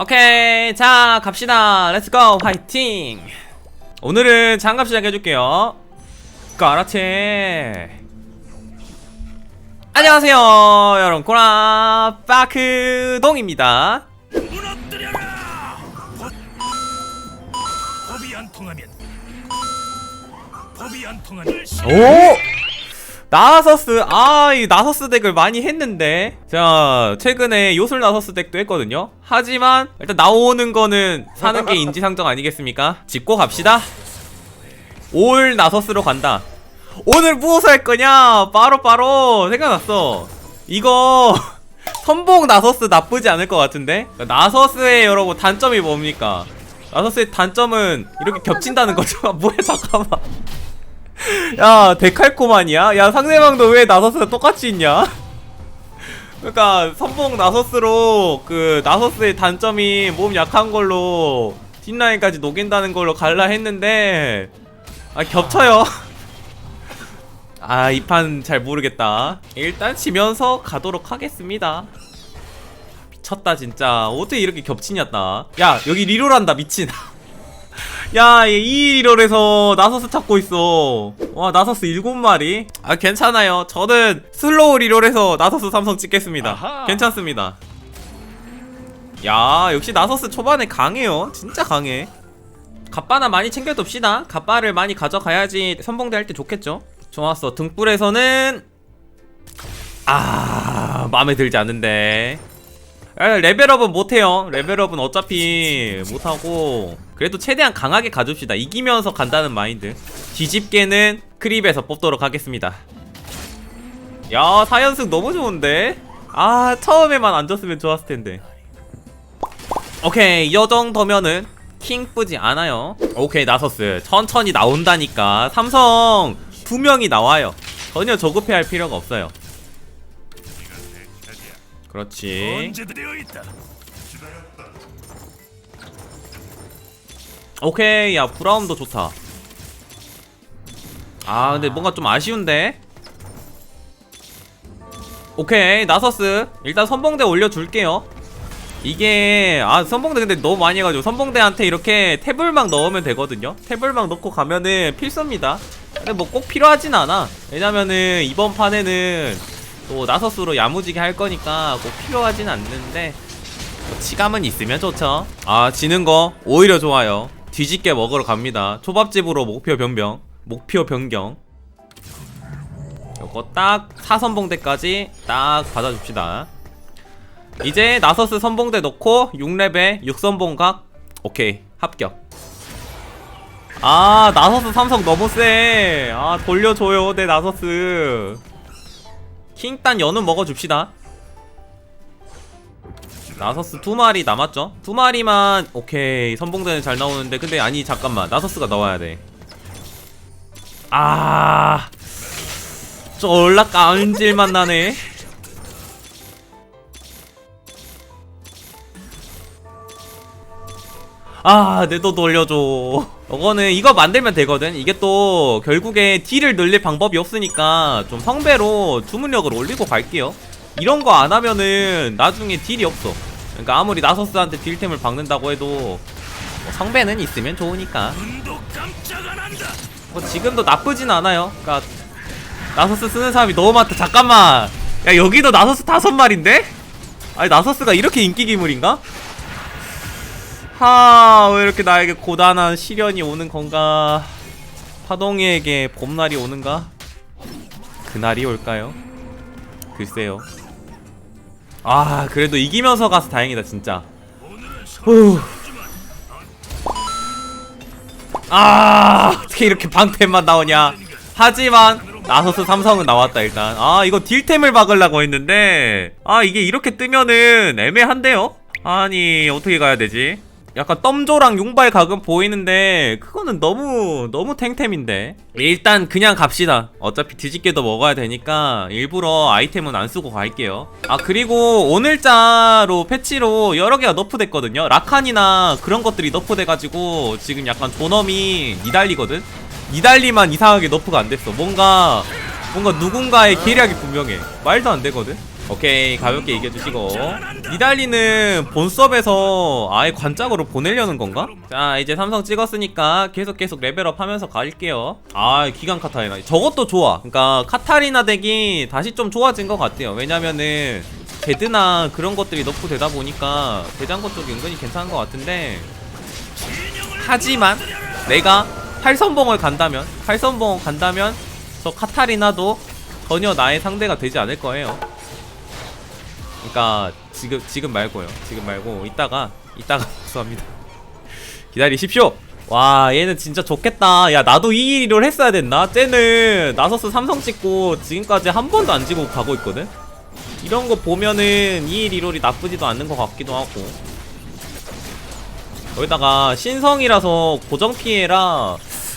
오케이 자 갑시다. 렛츠고 화이팅. 오늘은 장갑 시작해줄게요. 까라치 안녕하세요 여러분. 빠크동입니다. 안 통하면 오! 나서스 아 이 나서스 덱을 많이 했는데. 자 최근에 요술 나서스 덱도 했거든요. 하지만 일단 나오는 거는 사는 게 인지상정 아니겠습니까? 짚고 갑시다. 올 나서스로 간다. 오늘 무엇을 할 거냐? 바로 바로 생각났어. 이거 선봉 나서스 나쁘지 않을 것 같은데? 나서스의 여러분 단점이 뭡니까? 나서스의 단점은 이렇게 겹친다는 거죠? 뭐야 잠깐만 야 데칼코만이야? 야 상대방도 왜 나서스가 똑같이 있냐? 그러니까 선봉 나서스로 그 나서스의 단점이 몸 약한 걸로 뒷라인까지 녹인다는 걸로 갈라 했는데 아 겹쳐요. 아 이 판 잘 모르겠다. 일단 치면서 가도록 하겠습니다. 미쳤다 진짜. 어떻게 이렇게 겹치냐 다. 야 여기 리롤한다 미친 야, 얘 이리롤에서 나서스 찾고 있어. 와, 나서스 일곱 마리. 아, 괜찮아요. 저는 슬로우 리롤에서 나서스 삼성 찍겠습니다. 아하. 괜찮습니다. 야, 역시 나서스 초반에 강해요. 진짜 강해. 갑바나 많이 챙겨둡시다. 갑바를 많이 가져가야지 선봉대 할 때 좋겠죠? 좋았어. 등불에서는 아, 마음에 들지 않는데. 아, 레벨업은 못해요. 레벨업은 어차피 못하고 그래도 최대한 강하게 가줍시다. 이기면서 간다는 마인드. 뒤집개는 크립에서 뽑도록 하겠습니다. 야 4연승 너무 좋은데? 아 처음에만 안 졌으면 좋았을 텐데. 오케이 이 정도면은 킹쁘지 않아요. 오케이 나서스 천천히 나온다니까 삼성 두 명이 나와요. 전혀 조급해할 필요가 없어요. 그렇지. 오케이 야 브라움도 좋다. 아 근데 뭔가 좀 아쉬운데? 오케이 나서스. 일단 선봉대 올려줄게요. 이게 아 선봉대 근데 너무 많이 해가지고 선봉대한테 이렇게 태블망 넣으면 되거든요. 태블망 넣고 가면은 필수입니다. 근데 뭐 꼭 필요하진 않아. 왜냐면은 이번 판에는 또 나서스로 야무지게 할 거니까 꼭 필요하진 않는데 뭐 치감은 있으면 좋죠. 아 지는 거 오히려 좋아요. 뒤집게 먹으러 갑니다. 초밥집으로 목표 변경 목표 변경. 요거 딱 4선봉대까지 딱 받아줍시다. 이제 나서스 선봉대 넣고 6레벨 6선봉각 오케이 합격. 아 나서스 삼성 너무 세아 돌려줘요 내 나서스 킹단 연은 먹어줍시다 나서스 두 마리 남았죠? 두 마리만 오케이 선봉대는 잘 나오는데 근데 아니 잠깐만 나서스가 나와야 돼. 아 쫄라 까운질만 나네. 아, 내돈 돌려줘. 이거는 이거 만들면 되거든. 이게 또 결국에 딜을 늘릴 방법이 없으니까 좀 성배로 주문력을 올리고 갈게요. 이런 거 안 하면은 나중에 딜이 없어. 그러니까 아무리 나서스한테 딜템을 박는다고 해도 뭐 성배는 있으면 좋으니까. 뭐 지금도 나쁘진 않아요. 그러니까 나서스 쓰는 사람이 너무 많다. 잠깐만. 야 여기도 나서스 다섯 마리인데? 아니 나서스가 이렇게 인기 기물인가? 하, 왜 이렇게 나에게 고단한 시련이 오는 건가? 파동이에게 봄날이 오는가? 그날이 올까요? 글쎄요. 아, 그래도 이기면서 가서 다행이다, 진짜. 후. 아, 어떻게 이렇게 방템만 나오냐? 하지만 나서스 삼성은 나왔다 일단. 아, 이거 딜템을 박으려고 했는데 아, 이게 이렇게 뜨면은 애매한데요? 아니, 어떻게 가야 되지? 약간 덤조랑 용발 각은 보이는데 그거는 너무 너무 탱템인데. 일단 그냥 갑시다. 어차피 뒤집개도 먹어야 되니까 일부러 아이템은 안 쓰고 갈게요. 아 그리고 오늘자로 패치로 여러 개가 너프됐거든요. 라칸이나 그런 것들이 너프돼가지고 지금 약간 존엄이 니달리거든? 니달리만 이상하게 너프가 안 됐어. 뭔가 뭔가 누군가의 계략이 분명해. 말도 안 되거든 오케이 가볍게 이겨주시고. 니달리는 본섭에서 아예 관짝으로 보내려는 건가? 자 이제 삼성 찍었으니까 계속 계속 레벨업 하면서 갈게요. 아 기간 카타리나. 저것도 좋아. 그러니까 카타리나 덱이 다시 좀 좋아진 것 같아요. 왜냐면은 제드나 그런 것들이 너프 되다 보니까 대장고 쪽이 은근히 괜찮은 것 같은데. 하지만 내가 팔선봉을 간다면 팔선봉을 간다면 저 카타리나도 전혀 나의 상대가 되지 않을 거예요 그러니까 지금 지금 말고요. 지금 말고 이따가 이따가 복수합니다. 기다리십시오. 와 얘는 진짜 좋겠다. 야 나도 이 일을 했어야 됐나? 쟤는 나서스 삼성 찍고 지금까지 한 번도 안 지고 가고 있거든. 이런 거 보면은 이일 이롤이 나쁘지도 않는 것 같기도 하고. 여기다가 신성이라서 고정 피해라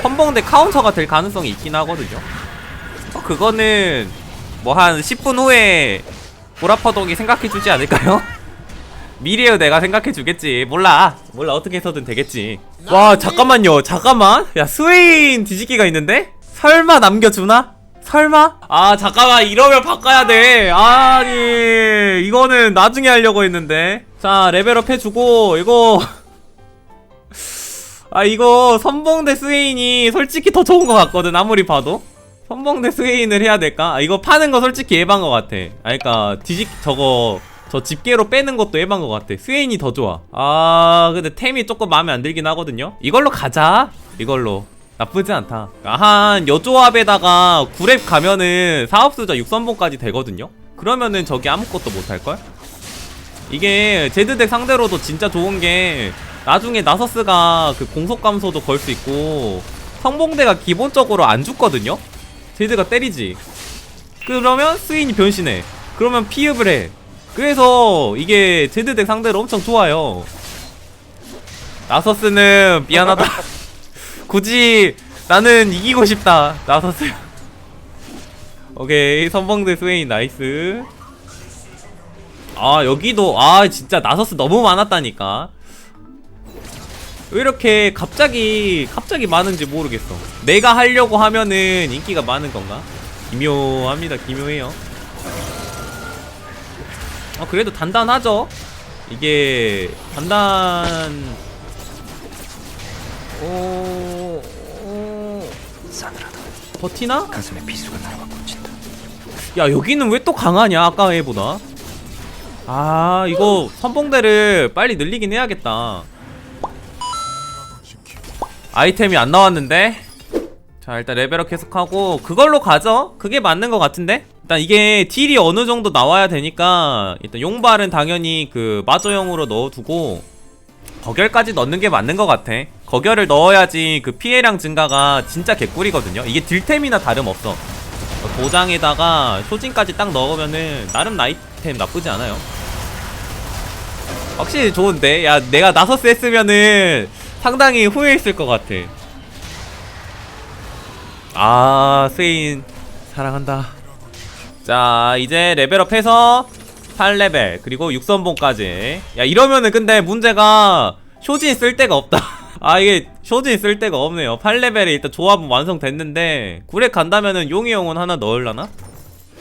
선봉대 카운터가 될 가능성이 있긴 하거든요. 어, 그거는 뭐 한 10분 후에 보라파동이 생각해주지 않을까요? 미래의 내가 생각해주겠지. 몰라. 몰라 어떻게 해서든 되겠지. 와 잠깐만요. 잠깐만. 야 스웨인 뒤집기가 있는데? 설마 남겨주나? 설마? 아 잠깐만. 이러면 바꿔야 돼. 아니 이거는 나중에 하려고 했는데. 자 레벨업 해주고 이거. 아 이거 선봉대 스웨인이 솔직히 더 좋은 것 같거든 아무리 봐도 선봉대 스웨인을 해야 될까? 아, 이거 파는 거 솔직히 예방 것 같아. 아, 그니까, 뒤집, 저거, 저 집게로 빼는 것도 예방 것 같아. 스웨인이 더 좋아. 아, 근데 템이 조금 마음에 안 들긴 하거든요? 이걸로 가자. 이걸로. 나쁘지 않다. 아, 한, 여조합에다가 9렙 가면은 사업수자 6선봉까지 되거든요? 그러면은 저기 아무것도 못할걸? 이게 제드덱 상대로도 진짜 좋은 게 나중에 나서스가 그 공속 감소도 걸 수 있고 성봉대가 기본적으로 안 죽거든요? 제드가 때리지. 그러면 스윈이 변신해. 그러면 피읍을 해. 그래서 이게 제드덱 상대로 엄청 좋아요. 나서스는 미안하다. 굳이 나는 이기고 싶다. 나서스. 오케이. 선봉대 스웨인 나이스. 아 여기도 아 진짜 나서스 너무 많았다니까 왜 이렇게 갑자기 갑자기 많은지 모르겠어. 내가 하려고 하면은 인기가 많은 건가? 기묘합니다. 기묘해요. 아 그래도 단단하죠. 이게 단단. 오. 오... 싸늘하다. 버티나? 가슴에 비수가 날아와 꽂힌다. 야 여기는 왜 또 강하냐 아까 애보다. 아 이거 선봉대를 빨리 늘리긴 해야겠다. 아이템이 안 나왔는데? 자 일단 레벨업 계속하고 그걸로 가죠. 그게 맞는 것 같은데? 일단 이게 딜이 어느 정도 나와야 되니까 일단 용발은 당연히 그 마저형으로 넣어두고 거결까지 넣는 게 맞는 것 같아. 거결을 넣어야지 그 피해량 증가가 진짜 개꿀이거든요. 이게 딜템이나 다름없어. 도장에다가 쇼진까지 딱 넣으면은 나름 나이템 나쁘지 않아요. 확실히 좋은데? 야 내가 나서스 했으면은 상당히 후회했을 것 같아. 아, 스웨인 사랑한다. 자, 이제 레벨업해서 8레벨 그리고 6선봉까지. 야, 이러면은 근데 문제가 쇼진 쓸 데가 없다. 아, 이게 쇼진 쓸 데가 없네요. 8레벨에 일단 조합은 완성됐는데 9렙 간다면은 용의 영혼 하나 넣을라나?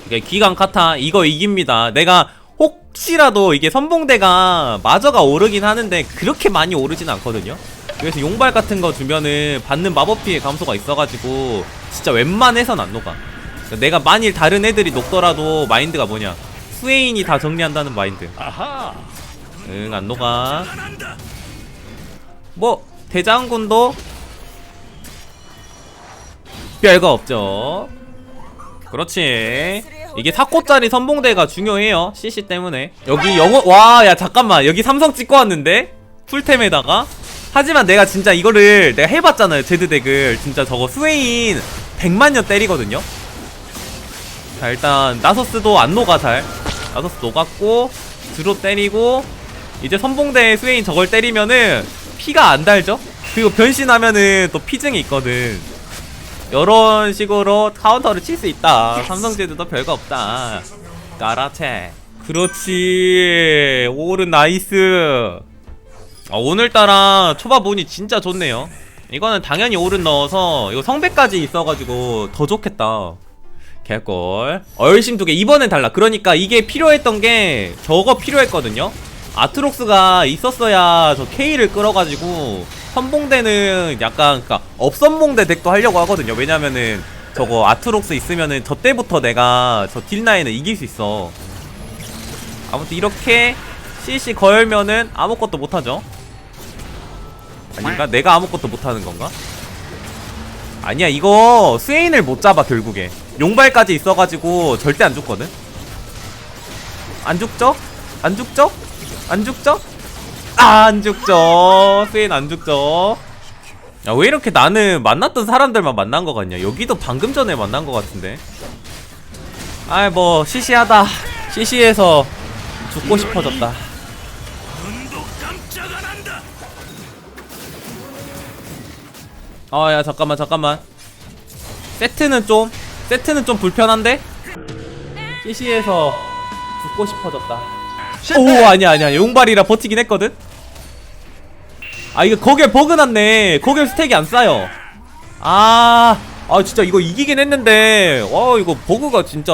이게 기강 카타 이거 이깁니다. 내가 혹시라도 이게 선봉대가 마저가 오르긴 하는데 그렇게 많이 오르진 않거든요. 그래서 용발 같은 거 주면은 받는 마법 피해 감소가 있어가지고 진짜 웬만해선 안 녹아. 그러니까 내가 만일 다른 애들이 녹더라도 마인드가 뭐냐? 스웨인이 다 정리한다는 마인드. 응, 안 녹아. 뭐 대장군도 별거 없죠. 그렇지. 이게 4코짜리 선봉대가 중요해요. CC 때문에. 여기 영어 와, 야 잠깐만. 여기 삼성 찍고 왔는데 풀템에다가 하지만 내가 진짜 이거를 내가 해봤잖아요. 제드덱을 진짜 저거 스웨인 100만 년 때리거든요. 자 일단 나서스도 안 녹아 잘. 나서스 녹았고 드로 때리고 이제 선봉대 스웨인 저걸 때리면은 피가 안 달죠? 그리고 변신하면은 또 피증이 있거든. 이런 식으로 카운터를 칠 수 있다. 삼성제드도 별거 없다. 까라체. 그렇지. 오른 나이스. 아, 오늘따라 초밥 운이 진짜 좋네요. 이거는 당연히 오른 넣어서 이거 성배까지 있어가지고 더 좋겠다. 개꿀. 얼심 두개. 이번엔 달라. 그러니까 이게 필요했던 게 저거 필요했거든요. 아트록스가 있었어야 저 K를 끌어가지고 선봉대는 약간 그니까 업선봉대 덱도 하려고 하거든요. 왜냐면은 저거 아트록스 있으면은 저 때부터 내가 저 딜라인을 이길 수 있어. 아무튼 이렇게 CC 걸면은 아무것도 못하죠 아닌가? 내가 아무것도 못하는 건가? 아니야 이거 스웨인을 못 잡아 결국에 용발까지 있어가지고 절대 안 죽거든 안 죽죠? 안 죽죠? 안 죽죠? 아, 안 죽죠 스웨인 안 죽죠 야 왜 이렇게 나는 만났던 사람들만 만난 것 같냐 여기도 방금 전에 만난 것 같은데 아이 뭐 시시하다 시시해서 죽고 싶어졌다 아 야 잠깐만 잠깐만. 세트는 좀 세트는 좀 불편한데? CC에서 죽고 싶어졌다. 오 아니야 아니야. 용발이라 버티긴 했거든? 아 이거 거기에 버그 났네. 거기에 스택이 안 쌓여. 아, 아 진짜 이거 이기긴 했는데. 와 이거 버그가 진짜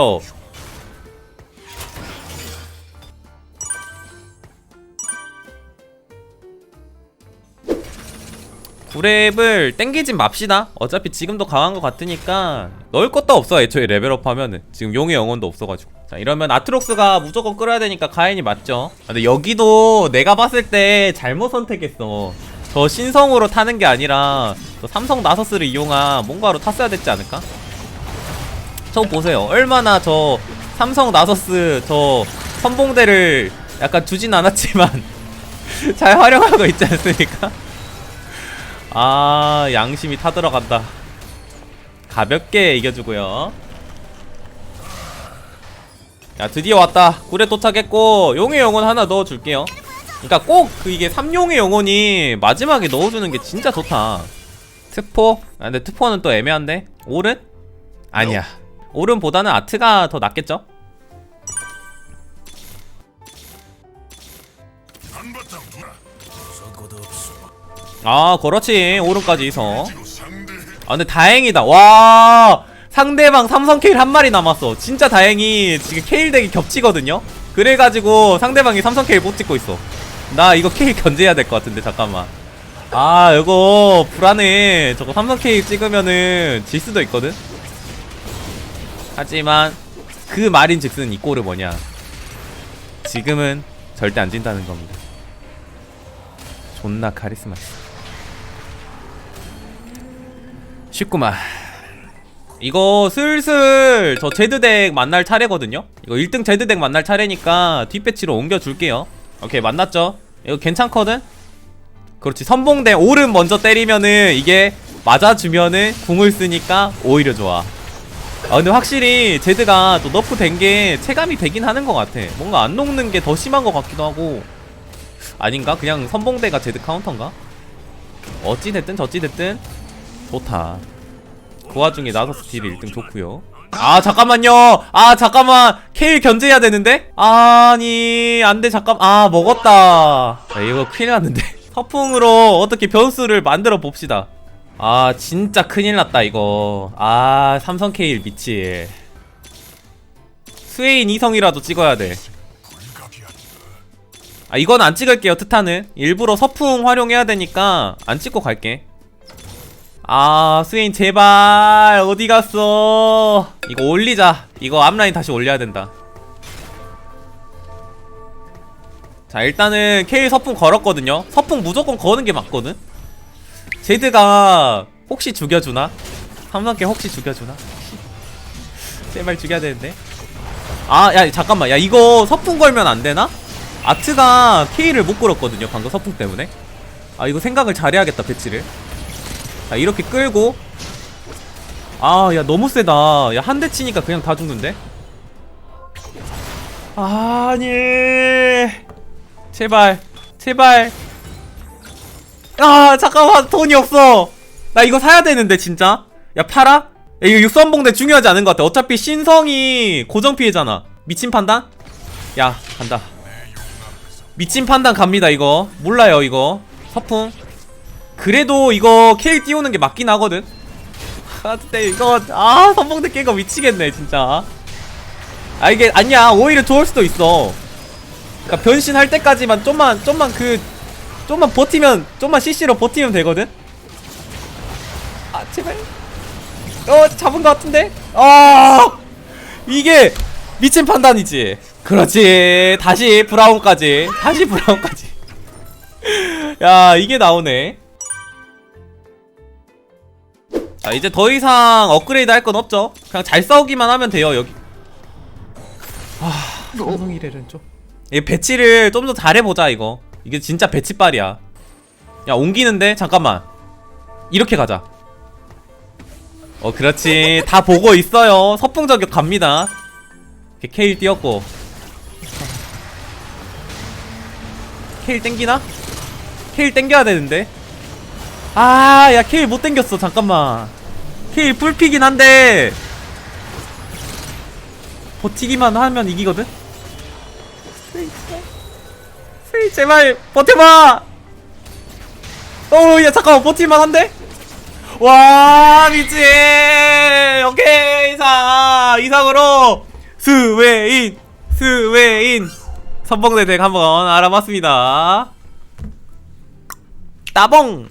구랩을 땡기진 맙시다. 어차피 지금도 강한 것 같으니까 넣을 것도 없어 애초에 레벨업 하면은. 지금 용의 영혼도 없어가지고. 자 이러면 아트록스가 무조건 끌어야 되니까 가인이 맞죠? 아, 근데 여기도 내가 봤을 때 잘못 선택했어. 저 신성으로 타는 게 아니라 저 삼성 나서스를 이용한 뭔가로 탔어야 됐지 않을까? 저 보세요. 얼마나 저 삼성 나서스 저 선봉대를 약간 주진 않았지만 잘 활용하고 있지 않습니까? 아 양심이 타들어간다 가볍게 이겨주고요 야 드디어 왔다 굴에 도착했고 용의 영혼 하나 넣어줄게요 그니까 꼭 그 이게 삼용의 영혼이 마지막에 넣어주는 게 진짜 좋다 트포? 아 근데 트포는 또 애매한데? 오른? 아니야 오른보다는 아트가 더 낫겠죠? 아 그렇지. 오른까지 서. 아 근데 다행이다. 와 상대방 삼성 케일 한 마리 남았어. 진짜 다행히 지금 케일 덱이 겹치거든요? 그래가지고 상대방이 삼성 케일 못 찍고 있어. 나 이거 케일 견제해야 될 것 같은데 잠깐만. 아 이거 불안해. 저거 삼성 케일 찍으면은 질 수도 있거든? 하지만 그 말인 즉슨 이 꼴은 뭐냐? 지금은 절대 안 진다는 겁니다. 존나 카리스마 있어 쉽구만. 이거 슬슬 저 제드덱 만날 차례거든요? 이거 1등 제드덱 만날 차례니까 뒷배치로 옮겨줄게요. 오케이 만났죠? 이거 괜찮거든? 그렇지 선봉대 오른 먼저 때리면은 이게 맞아주면은 궁을 쓰니까 오히려 좋아. 아 근데 확실히 제드가 또 너프 된 게 체감이 되긴 하는 것 같아. 뭔가 안 녹는 게 더 심한 것 같기도 하고. 아닌가? 그냥 선봉대가 제드 카운터인가? 어찌됐든 저찌됐든 좋다. 그 와중에 나서스 딜이 1등 좋구요. 아 잠깐만요! 아 잠깐만! 케일 견제해야 되는데? 아니 안돼 잠깐 아 먹었다. 아, 이거 큰일 났는데. 서풍으로 어떻게 변수를 만들어 봅시다. 아 진짜 큰일 났다 이거. 아 삼성 케일 미치. 스웨인 이성이라도 찍어야 돼. 아 이건 안 찍을게요 트타는 일부러 서풍 활용해야 되니까 안 찍고 갈게 아 스웨인 제발. 어디 갔어? 이거 올리자. 이거 앞라인 다시 올려야 된다. 자 일단은 케일 서풍 걸었거든요. 서풍 무조건 거는 게 맞거든? 제드가 혹시 죽여주나? 삼성케 혹시 죽여주나? 제발 죽여야 되는데. 아 야 잠깐만. 야 이거 서풍 걸면 안 되나? 아트가 K를 못 걸었거든요 방금 서풍 때문에. 아 이거 생각을 잘해야겠다 배치를 자 이렇게 끌고. 아 야 너무 세다. 야 한 대 치니까 그냥 다 죽는데? 아니. 제발. 제발. 아 잠깐만. 돈이 없어. 나 이거 사야 되는데 진짜? 야 팔아? 야, 이거 육선봉대 중요하지 않은 것 같아. 어차피 신성이 고정 피해잖아. 미친 판단? 야 간다. 미친 판단 갑니다 이거. 몰라요 이거. 서풍 그래도 이거 케일 띄우는 게 맞긴 하거든. 아 근데 이거 아 선봉대 깨고 미치겠네 진짜. 아 이게 아니야. 오히려 좋을 수도 있어. 그니까 변신할 때까지만 좀만 좀만 그 좀만 버티면 좀만 CC로 버티면 되거든? 아 제발. 어 잡은 것 같은데? 아! 이게 미친 판단이지. 그렇지. 다시 브라운까지. 다시 브라운까지. 야 이게 나오네 자 이제 더 이상 업그레이드 할 건 없죠. 그냥 잘 싸우기만 하면 돼요 여기. 아 성성이래는 좀이 배치를 좀 더 잘해보자 이거. 이게 진짜 배치빨이야. 야 옮기는데? 잠깐만. 이렇게 가자. 어 그렇지. 다 보고 있어요. 서풍 저격 갑니다. 이렇게 케일 띄었고. 케일 땡기나? 케일 땡겨야 되는데 아 야 케일 못 땡겼어. 잠깐만. 케일 풀피긴 한데. 버티기만 하면 이기거든? 스레이 제발 버텨봐! 어야 잠깐만 버틸만 한데? 와 미치 오케이 이상. 이상으로 스웨인 스웨인. 선봉대 덱 한번 알아봤습니다. 따봉